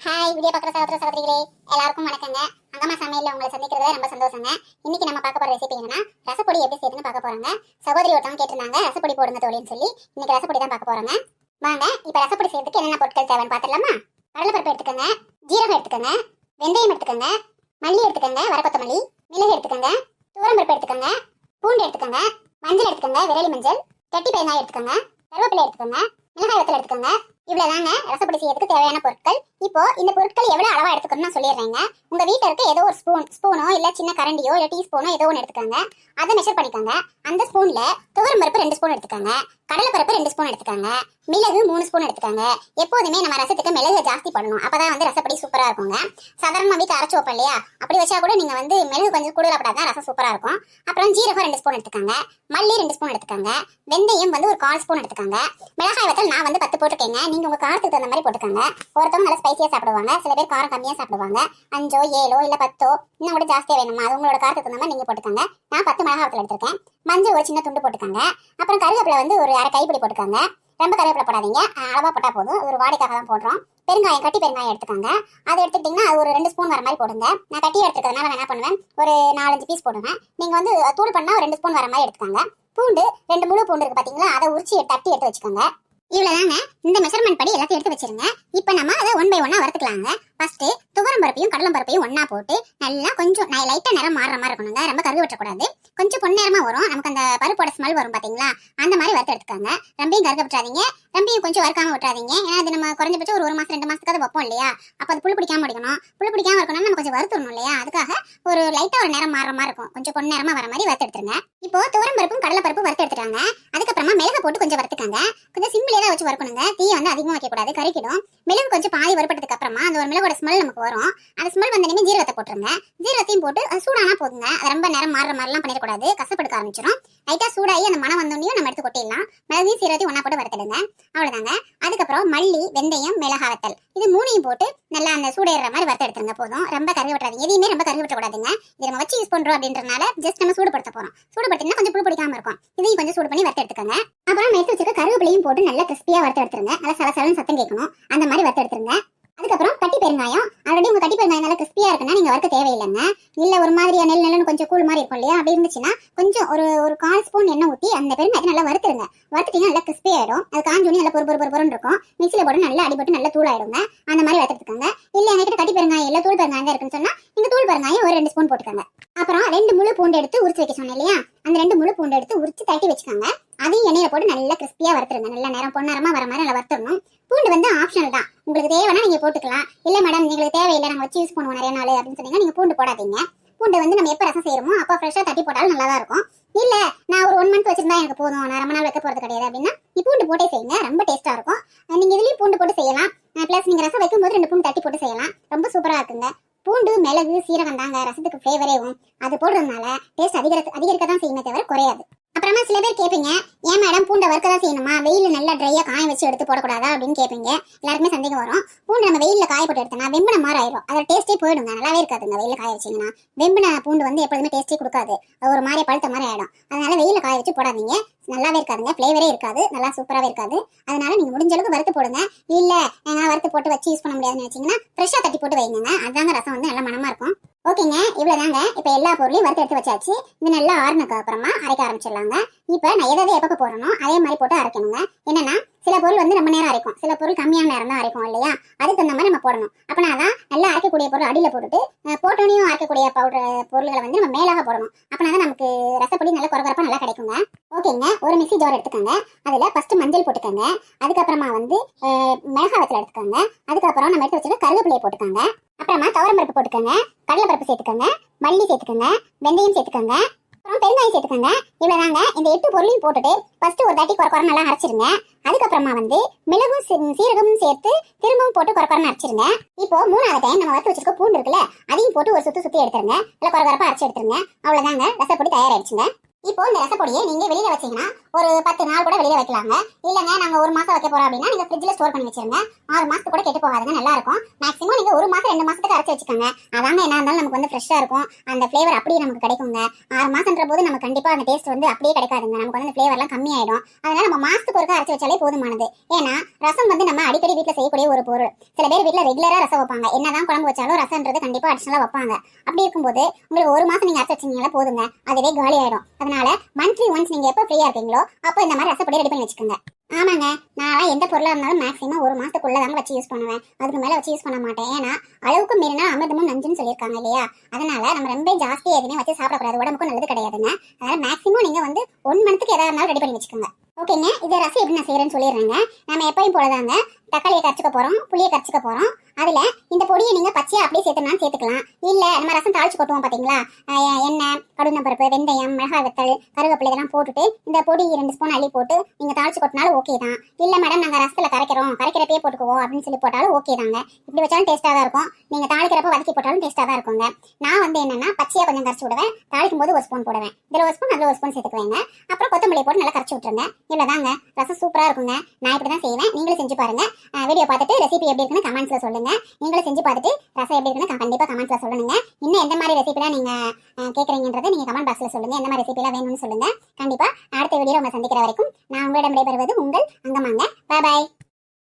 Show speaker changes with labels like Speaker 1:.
Speaker 1: Hi video பார்க்குற சகோதர சகோதரிகளே எல்லாருக்கும் வணக்கங்க. அங்கம்மா சமையலில் உங்களை சந்திக்கிறதுல ரொம்ப சந்தோஷங்க. இன்னைக்கு நம்ம பார்க்க போற ரெசிபி என்னன்னா ரசப்பொடி எப்படி செய்யுதுன்னு பார்க்க போறோங்க. சகோதரி ஒருத்தவங்க கேட்டிருந்தாங்க ரசப்பொடி போடுங்க தோழின்னு சொல்லி. இன்னைக்கு ரசப்பொடி தான் பார்க்க போறோங்க. வாங்க இப்போ ரசப்பொடி செய்யறதுக்கு என்னென்ன பொருட்கள் தேவைன்னு பார்த்துடலாமா? கடலைப்பருப்பு எடுத்துக்கோங்க ஜீரகம் எடுத்துக்கோங்க வெந்தயம் எடுத்துக்கோங்க மல்லி எடுத்துக்கோங்க வரக்கொத்தமல்லி மிளகு எடுத்துக்கோங்க துவரம்பருப்பு எடுத்துக்கோங்க பூண்டு எடுத்துக்கோங்க மஞ்சள் எடுத்துக்கோங்க விரலி மஞ்சள் கட்டி பெருங்காயம் எடுத்துக்கோங்க கருவேப்பிலை எடுத்துக்கோங்க மிளகாய் வத்தல் எடுத்துக்கோங்க இவ்வளவுதாங்க ரசப்படி செய்யறதுக்கு தேவையான பொருட்கள். இப்போ இந்த பொருட்கள் எவ்வளவு அளவா எடுத்துக்கணும்னு நான் சொல்லிடுறேங்க. உங்க வீட்டில் இருக்க ஏதோ ஒரு ஸ்பூன் ஸ்பூனோ இல்ல சின்ன கரண்டியோ இல்ல டீ ஸ்பூனோ ஏதோ ஒன்று எடுத்துக்கோங்க. அதை மெஷர் பண்ணிக்கோங்க. அந்த ஸ்பூன்ல துவரம் பருப்பு ரெண்டு ஸ்பூன் எடுத்துக்கோங்க. கடலை பருப்பு ரெண்டு ஸ்பூன் எடுத்துக்கோங்க. மிளகு மூணு ஸ்பூன் எடுத்துக்கோங்க. எப்போதுமே நம்ம ரசத்துக்கு மிளகு ஜாஸ்தி பண்ணணும். அப்பதான் வந்து ரசப்படி சூப்பரா இருக்குங்க. சாதாரணமா வீட்டு அரைச்சு வைப்போம் இல்லையா? அப்படி வச்சா கூட நீங்க வந்து மிளகு கொஞ்சம் கூடுதலா போட்டாதான் ரசம் சூப்பரா இருக்கும். அப்புறம் ஜீரகம் ரெண்டு ஸ்பூன் எடுத்துக்கோங்க. மல்லி ரெண்டு ஸ்பூன் எடுத்துக்கோங்க. வெந்தயம் வந்து ஒரு கால் ஸ்பூன் எடுத்துக்கோங்க. மிளகாய் வத்தல் நான் வந்து பத்து போட்டுருக்கேங்க. நீங்க உங்க காரத்துக்கு தகுந்த மாதிரி போட்டுக்கோங்க. ஒருத்தவங்க நல்லா ஸ்பைசியா சாப்பிடுவாங்க. சில பேர் காரம் கம்மியா சாப்பிடுவாங்க. அஞ்சோ ஏழோ இல்ல பத்தோ இன்னும் கூட ஜாஸ்தியா வேணுமா? அது உங்களோட காரத்துக்கு தகுந்த மாதிரி நீங்க போட்டுக்கோங்க. நான் பத்து மிளகாய் எடுத்திருக்கேன். மஞ்சள் ஒரு சின்ன துண்டு போட்டுக்கோங்க. அப்புறம் கருவேப்பிலை வந்து ஒரு அரை கைப்பிடி போட்டுக்கோங்க. ரொம்ப கருவேப்பிலை போடாதீங்க. அஹ் அளவா போட்டா போதும். ஒரு வாடைக்காக தான் போடுறோம். பெருங்காயம் கட்டி பெருங்காயம் எடுத்துக்கோங்க. அதை எடுத்துக்கிட்டிங்கன்னா அது ஒரு ரெண்டு ஸ்பூன் வர மாதிரி போடுங்க. நான் கட்டி எடுத்துக்கிறதுனால நான் என்ன பண்ணுவேன்? ஒரு நாலஞ்சு பீஸ் போடுவேன். நீங்க வந்து தூள் பண்ணா ஒரு ரெண்டு ஸ்பூன் வர மாதிரி எடுத்துக்கோங்க. பூண்டு ரெண்டு முழு பூண்டு இருக்கு பாத்தீங்களா? அதை உரிச்சு தட்டி எடுத்து வச்சுக்கோங்க. இவ்வளவுதாங்க. இந்த மெஷர்மெண்ட் படி எல்லாத்தையும் எடுத்து வச்சிருங்க. இப்போ நம்ம அதை ஒன் பை ஒன்னா வறுத்துக்கலாங்க. ஃபர்ஸ்ட் துவரம் பருப்பையும் கடலம் பருப்பையும் ஒண்ணா போட்டு நல்லா கொஞ்சம் லைட்டா நிறம் மாறுற மாதிரி இருக்கணுங்க. ரொம்ப கருவி விட்டக்கூடாது கொஞ்சம் பொன்னேரமா வரும். நமக்கு அந்த பருப்போட ஸ்மெல் வரும் பாத்தீங்களா? அந்த மாதிரி வறுத்து எடுத்துக்காங்க. ரொம்பையும் கருக விட்டுறாதீங்க. ரொம்பையும் கொஞ்சம் வறுக்காம விட்டுறாதீங்க. ஏன்னா அது நம்ம குறைஞ்சபட்சம் ஒரு ஒரு மாசம் ரெண்டு மாசத்துக்கு வைப்போம் இல்லையா? அப்ப அது புழு பிடிக்காம பிடிக்கணும் புழு பிடிக்காம இருக்கணும் நம்ம கொஞ்சம் வறுத்துடணும் இல்லையா? அதுக்காக ஒரு லைட்டா ஒரு நேரம் மாறுற மாதிரி இருக்கும். கொஞ்சம் பொன்னேரமா வர மாதிரி வறுத்து எடுத்துருங்க. இப்போ துவரம் பருப்பும் கடலை பருப்பும் வறுத்து எடுத்துட்டாங்க அதுக்கப்புறமா மிளகு போட்டு கொஞ்சம் வறுத்துக்கங்க. கொஞ்சம் சிம்பிளே தான் வச்சு வறுக்கணுங்க. தீ வந்து அதிகமாக வைக்கக்கூடாது. கறிக்கிடும் மிளகு கொஞ்சம் பாதி வறுப்பட்டதுக்கு அப்புறமா அந்த ஒரு ஜீரகத்தோட ஸ்மெல் நமக்கு வரும். அந்த ஸ்மெல் வந்தனே ஜீரகத்தை போட்டுருங்க. ஜீரகத்தையும் போட்டு அது சூடானா போதுங்க. அது ரொம்ப நேரம் மாறுற மாதிரிலாம் பண்ணிடக்கூடாது. கசப்படுக்க ஆரம்பிச்சிடும் லைட்டாக சூடாகி அந்த மனம் வந்தோடனே நம்ம எடுத்து கொட்டிடலாம். மிளகு சீரகத்தையும் ஒன்றா போட்டு வறுத்துடுங்க. அவ்வளோதாங்க. அதுக்கப்புறம் மல்லி வெந்தயம் மிளகா வத்தல். இது மூணையும் போட்டு நல்லா அந்த சூடேற மாதிரி வறுத்து எடுத்துருங்க. போதும். ரொம்ப கருவி விட்டுறாதீங்க. எதையுமே ரொம்ப கருவி விட்டக்கூடாதுங்க இது நம்ம வச்சு யூஸ் பண்றோம் அப்படின்றனால ஜஸ்ட் நம்ம சூடுபடுத்த போறோம். சூடுபடுத்தினா கொஞ்சம் புழு பிடிக்காம இருக்கும். இதையும் கொஞ்சம் சூடு பண்ணி வறுத்து எடுத்துக்கோங்க. அப்புறம் எடுத்து வச்சிருக்க கருவேப்பிலையும் போட்டு நல்லா கிறிஸ்பியாக வறுத்து எடுத்துருங்க. நல்லா சலசலன்னு சத்தம் கேட்கணும். அந்த மாதிரி வறுத்து எடுத்துருங்க. அதுக்கப்புறம் கட்டி பெருங்காயம். ஆல்ரெடி உங்க கட்டி பெருங்காயம் நல்லா கிறிஸ்பியா இருக்குன்னா நீங்க வறுக்க தேவையில்லைங்க. இல்ல ஒரு மாதிரியா நெல் நெல்லுன்னு கொஞ்சம் கூழ் மாதிரி இருக்கும் இல்லையா? அப்படி இருந்துச்சுன்னா கொஞ்சம் ஒரு ஒரு கால் ஸ்பூன் எண்ணெய் ஊத்தி அந்த பெருங்காயத்தை நல்லா வறுத்துருங்க. வறுத்துட்டீங்கன்னா நல்லா கிறிஸ்பி ஆயிடும். அது காஞ்சோனி நல்லா பொறு பொறு பொறு இருக்கும். மிக்சியில போட்டு நல்லா அடிபட்டு நல்லா தூள் ஆயிடுங்க. அந்த மாதிரி வறுத்துக்கோங்க இல்ல எங்ககிட்ட கட்டி பெருங்காயம் இல்ல தூள் பெருங்காயம் தான் இருக்குன்னு சொன்னா நீங்க தூள் பெருங்காயம் ஒரு ரெண்டு ஸ்பூன் போட்டுக்கோங்க. அப்புறம் ரெண்டு முழு பூண்டு எடுத்து உரிச்சு வைக்க சொன்னேன் இல்லையா? அந்த ரெண்டு முழு பூண்டு எடுத்து உரிச்சு தட்டி வச்சுக்கோங்க. அதையும் எண்ணெயில போட்டு நல்லா கிறிஸ்பியா வறுத்துருங்க. நல்ல நேரம் பொன்னரமா வர மாதிரி நல்லா வறுத்துடணும். பூண்டு வந்து ஆப்ஷனல் தான். உங்களுக்கு தேவைன்னா நீங்கள் போட்டுக்கலாம். இல்லை மேடம் எங்களுக்கு தேவையில்லை நாங்கள் வச்சு யூஸ் பண்ணுவோம் நிறைய நாள் அப்படின்னு சொன்னீங்கன்னா நீங்கள் பூண்டு போடாதீங்க. பூண்டு வந்து நம்ம எப்போ ரசம் செய்யறோமோ அப்போ ஃப்ரெஷ்ஷாக தட்டி போட்டாலும் நல்லா தான் இருக்கும். இல்லை நான் ஒரு ஒன் மந்த் வச்சிருந்தா எனக்கு போதும். நான் ரொம்ப நாள் வைக்க போகிறது கிடையாது அப்படின்னா நீ பூண்டு போட்டே செய்யுங்க. ரொம்ப டேஸ்ட்டாக இருக்கும். நீங்கள் இதுலேயும் பூண்டு போட்டு செய்யலாம். ப்ளஸ் நீங்கள் ரசம் வைக்கும்போது ரெண்டு பூண்டு தட்டி போட்டு செய்யலாம். ரொம்ப சூப்பராக இருக்குங்க. பூண்டு மிளகு சீரகம் தாங்க ரசத்துக்கு ஃப்ளேவரேவும் அது போடுறதுனால டேஸ்ட் அதிகரிக்க அதிகரிக்க தான் செய்யுமே தவிர குறையாது. அப்புறமா சில பேர் கேட்பீங்க ஏன் மேடம் பூண்டை வறுக்க தான் செய்யணுமா? வெயில நல்லா ட்ரையா காய வச்சு எடுத்து போடக்கூடாதா? அப்படின்னு கேட்பீங்க. எல்லாருக்குமே சந்தேகம் வரும். பூண்டு நம்ம வெயில காய போட்டு எடுத்தோம்னா வெம்பின மாதிரி ஆயிரும். அதோட டேஸ்டே போயிடுங்க. நல்லாவே இருக்காதுங்க வெயில காய வச்சிங்கன்னா. வெம்பின பூண்டு வந்து எப்பொழுதுமே டேஸ்டே கொடுக்காது. அது ஒரு மாதிரி பழுத்த மாதிரி ஆயிடும். அதனால வெயில காய வச்சு போடாதீங்க. நல்லாவே இருக்காதுங்க. ஃப்ளேவரே இருக்காது. நல்லா சூப்பராகவே இருக்காது. அதனால நீங்க முடிஞ்ச அளவுக்கு வறுத்து போடுங்க. இல்ல நான் வறுத்து போட்டு வச்சு யூஸ் பண்ண முடியாதுன்னு வச்சீங்கன்னா ஃப்ரெஷ்ஷாக தட்டி போட்டு வைங்க. அதாங்க ரசம் வந்து நல்லா மனமா இருக்கும். ஓகேங்க இவ்வளவுதாங்க. இப்போ எல்லா பொருளையும் வறுத்து எடுத்து வச்சாச்சு. இது நல்லா ஆறுனதுக்கு அப்புறமா அரைக்க ஆரம்பிச்சிடலாங்க. இப்போ நான் எதாவது எப்போ போடணும் அதே மாதிரி போட்டு அரைக்கணுங்க. என்னன்னா சில பொருள் வந்து ரொம்ப நேரம் அரைக்கும். சில பொருள் கம்மியான நேரம் தான் அரைக்கும் இல்லையா? அதுக்கு தகுந்த மாதிரி நம்ம போடணும். அப்படின்னா தான் நல்லா அரைக்கக்கூடிய பொருள் அடியில் போட்டுட்டு போட்டோனையும் அரைக்கக்கூடிய பவுடர் பொருள்களை வந்து நம்ம மேலாக போடணும். அப்படின்னா தான் நமக்கு ரசப்பொடி நல்லா குறகுறப்பா நல்லா கிடைக்குங்க. ஓகேங்க. ஒரு மிக்சி ஜார் எடுத்துக்கோங்க. அதில் ஃபஸ்ட்டு மஞ்சள் போட்டுக்கோங்க. அதுக்கப்புறமா வந்து மிளகா வத்தல் எடுத்துக்கோங்க. அதுக்கப்புறம் நம்ம எடுத்து வச்சுட்டு கருவேப்பிலையை போட்டுக்கோங்க. அப்புறமா துவரம்பருப்பு போட்டுக்கோங்க. கடலைப்பருப்பு சேர்த்துக்கோங்க. மல்லி சேர்த்துக்கோங்க. வெந்தயம் சேர்த்துக்கோங்க. அப்புறம் பெருங்காயம் சேர்த்துக்கோங்க. இவ்வளவுதாங்க. இந்த எட்டு பொருளையும் போட்டுட்டு ஃபஸ்ட்டு ஒரு தட்டி குறை குறை நல்லா அரைச்சிருங்க. அதுக்கப்புறமா வந்து மிளகும் சீ- சீரகமும் சேர்த்து திரும்பவும் போட்டு குறை குறை அரைச்சிருங்க. இப்போ மூணாவது டைம் நம்ம வறுத்து வச்சிருக்க பூண்டு இருக்குல்ல அதையும் போட்டு ஒரு சுத்து சுற்றி எடுத்துருங்க. இல்லை குறை குறைப்பா அரைச்சி எடுத்துருங்க. அவ்வளோதாங்க ரசப்பொடி தயாராகிடுச்சுங்க இப்போ இந்த ரசப்பொடியை நீங்க வெளியில வச்சீங்கன்னா ஒரு பத்து நாள் கூட வெளியில வைக்கலாங்க. இல்லங்க நாங்க ஒரு மாசம் வைக்க போறோம் அப்படின்னா நீங்க ஃப்ரிட்ஜ்ல ஸ்டோர் பண்ணி வச்சிருங்க. ஆறு மாசத்துக்கு கூட கெட்டு போகாதுங்க நல்லா இருக்கும். மேக்ஸிமம் நீங்க ஒரு மாசம் ரெண்டு மாசத்துக்கு அரைச்சு வச்சுக்கோங்க. அதாங்க என்ன இருந்தாலும் நமக்கு வந்து ஃப்ரெஷ்ஷா இருக்கும். அந்த ஃபிளேவர் அப்படியே நமக்கு கிடைக்குங்க. ஆறு மாசம்ன்ற போது நம்ம கண்டிப்பா அந்த டேஸ்ட் வந்து அப்படியே கிடைக்காதுங்க. நமக்கு வந்து அந்த ஃபிளேவர்லாம் கம்மியாயிடும். அதனால நம்ம மாசத்துக்கு ஒருக்கா அரைச்சு வச்சாலே போதுமானது. ஏன்னா ரசம் வந்து நம்ம அடிக்கடி வீட்டுல செய்யக்கூடிய ஒரு பொருள். சில பேர் வீட்டுல ரெகுலரா ரசம் வைப்பாங்க. என்னதான் குழம்பு வச்சாலும் ரசம்ன்றது கண்டிப்பா அடிஷனலா வைப்பாங்க. அப்படி இருக்கும்போது உங்களுக்கு ஒரு மாசம் நீங்க அரைச்சு வச்சீங்கன்னா போதுங்க. அதுவே காலி ஆயிடும் அதனால மந்த்லி ஒன்ஸ் நீங்க எப்போ ஃப்ரீயா இருக்கீங்களோ அப்போ இந்த மாதிரி ரசப்பொடி ரெடி பண்ணி வச்சுக்கோங்க. ஆமாங்க. நான் எந்த பொருளா இருந்தாலும் மேக்ஸிமம் ஒரு மாசத்துக்குள்ள தாங்க வச்சு யூஸ் பண்ணுவேன். அதுக்கு மேல வச்சு யூஸ் பண்ண மாட்டேன். ஏன்னா அளவுக்கு மீறினா அமிர்தமும் நஞ்சுன்னு சொல்லியிருக்காங்க இல்லையா? அதனால நம்ம ரொம்ப ஜாஸ்தி எதுவுமே வச்சு சாப்பிடக்கூடாது. உடம்புக்கும் நல்லது கிடையாதுங்க. அதனால மேக்ஸிமம் நீங்க வந்து ஒன் மந்த்துக்கு எதாவது இருந்தாலும் ரெடி பண்ணி வச்சுக்கோங்க. ஓகேங்க இதை ரசம் எப்படி நான் செய்யறேன்னு சொல்லிடுறேங்க. நம்ம எப்பயும் போலதாங்க. தக்காளியை கரைச்சிக்க போறோம். புளியை கரைச்சிக்க போறோம். அதுல இந்த பொடியை நீங்க பச்சையா அப்படியே சேர்த்துனாலும் சேர்த்துக்கலாம். இல்ல நம்ம ரசம் தாளிச்சு கொட்டுவோம் பாத்தீங்களா? எண்ணெய் எண்ணெய் கடுந்தம்பருப்பு வெந்தயம் மிளகாய் வத்தல் கருவேப்பிலை இதெல்லாம் போட்டுட்டு இந்த பொடி ரெண்டு ஸ்பூன் அள்ளி போட்டு நீங்க தாளிச்சு கொட்டினாலும் ஓகே தான். இல்ல மேடம் நாங்க ரசத்துல கரைக்கிறோம். கரைக்கிறப்பே போட்டுக்குவோம் அப்படின்னு சொல்லி போட்டாலும் ஓகே தாங்க. இப்படி வச்சாலும் டேஸ்டா தான் இருக்கும். நீங்க தாளிக்கிறப்ப வதக்கி போட்டாலும் டேஸ்டா தான் இருக்குங்க. நான் வந்து என்னன்னா பச்சையா கொஞ்சம் கரைச்சு விடுவேன். தாளிக்கும் போது ஒரு ஸ்பூன் போடுவேன். இதுல ஒரு ஸ்பூன் அதுல ஒரு ஸ்பூன் சேர்த்துக்குவேங்க. அப்புறம் கொத்தமல்லி போட்டு நல்லா கரைச்சு விட்டுருங்க. இவ்வளவுதாங்க. ரசம் சூப்பரா இருக்குங்க. நான் இப்படி தான் செய்வேன். நீங்களும் செஞ்சு பாருங்க. வீடியோ பார்த்துட்டு ரெசிபி எப்படி இருக்குன்னு கமெண்ட்ஸ்ல சொல்லுங்க. நீங்களும் செஞ்சு பார்த்துட்டு ரசம் எப்படி இருக்குன்னு கண்டிப்பா கமெண்ட்ஸில் சொல்லுங்க. இன்னும் எந்த மாதிரி ரெசிபிலாம் நீங்க அஹ், நீங்க கமெண்ட் பாக்ஸில் சொல்லுங்க. எந்த மாதிரி ரெசிபிலாம் வேணும்னு சொல்லுங்க. கண்டிப்பா அடுத்த வீடியோ உங்களை சந்திக்கிற வரைக்கும் நான் உங்களிடம் விடைபெறுவது உங்கள் அங்கமாங்க பாய் பாய்